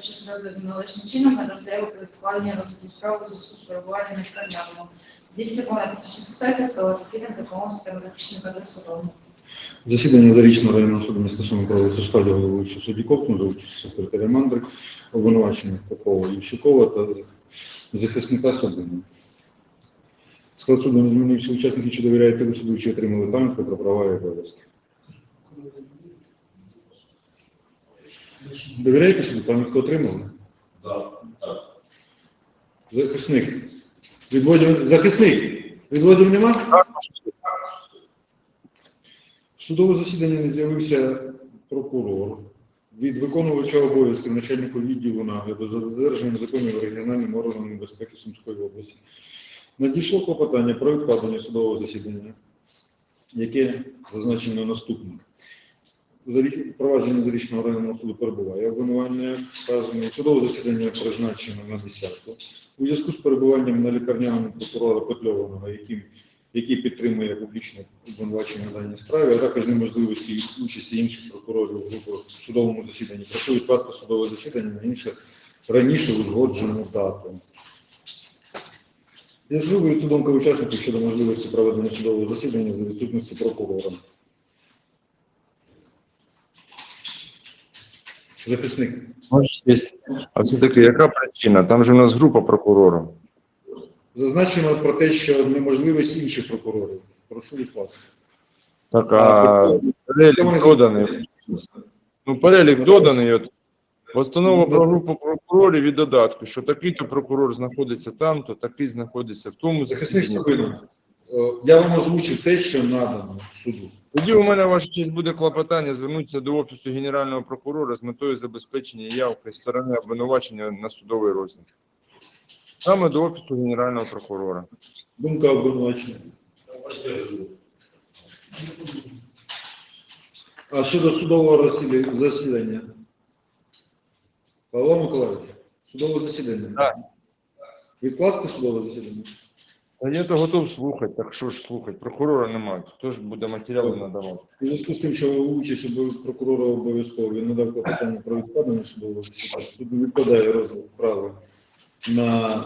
під розгляду належним чином надав заяву про відкликання розгляду справи у зв'язку з перебуванням на лікарняному. Здійснює повна технічна фіксація стала засідання допомоги системи захищеника за судом. Засідання зарічного районного суду міста Суми проводиться в складі головуючого судді Ковтун, за участю секретаря Мандрик, обвинувачених Попова і Івчукова та захисника Собина. Склад суду не змінився учасники, чи довіряєте ви суду, чи отримали пам'ятку про права і обов'язки. Довіряєте суду, пам'ятку отримали? Так, так. Захисник. Відводів... Захисник. Відводів нема? В судове засідання не з'явився прокурор. Від виконувача обов'язків начальника відділу нагляду за додержанням законів регіональним органом безпеки Сумської області. Надійшло клопотання про відкладення судового засідання, яке зазначено наступне. Провадження зарічного районного суду перебуває обвинувальне вказане. Судове засідання призначено на 10 У зв'язку з перебуванням на лікарняному прокурора Петльованого, яким, який підтримує публічне обвинувачення на даній справі, а також неможливості участі інших прокурорів у судовому засіданні. Прошу відкласти судове засідання на інше раніше узгоджену дату. Я цю думку учасників щодо можливості проведення судового засідання за відсутності прокурора. Захисник. Ваша. А все-таки яка причина? Там же у нас група прокурорів. Зазначено про те, що неможливість інших прокурорів. Прошу відкласти. Так, а перелік доданий. Ну, перелік доданий. От. Постанова про групу прокурорів і додатку, що такий-то прокурор знаходиться там, то такий знаходиться в тому засіданні. Е, я вам озвучив те, що надано суду. Тоді у мене ваша честь буде клопотання звернутися до офісу генерального прокурора з метою забезпечення явки сторони обвинувачення на судовий розгляд. Саме до офісу генерального прокурора. Думка обвинувачення. А щодо судового засідання? Павло Миколаївич, судове засідання. Так. Відкласти судове засідання? А я то готов слухати, так що ж слухати? Прокурора немає. Хто ж буде матеріали надавати? У зв'язку з тим, що участь обов- прокурора обов'язково він надав клопотання про відкладення судового засідання, суд не відкладає розгляд справи на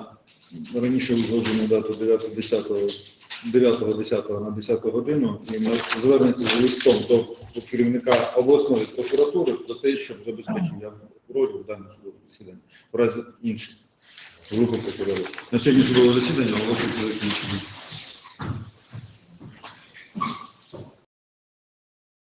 раніше узгоджену дату 9.10 9.10 на 10 годину і на- звернеться з листом до керівника обласної прокуратури про те, щоб забезпечив явку прокурорів у даному судовому засіданні в разі інших групи прокурорів. На сьогодні судове засідання оголошується закінченим.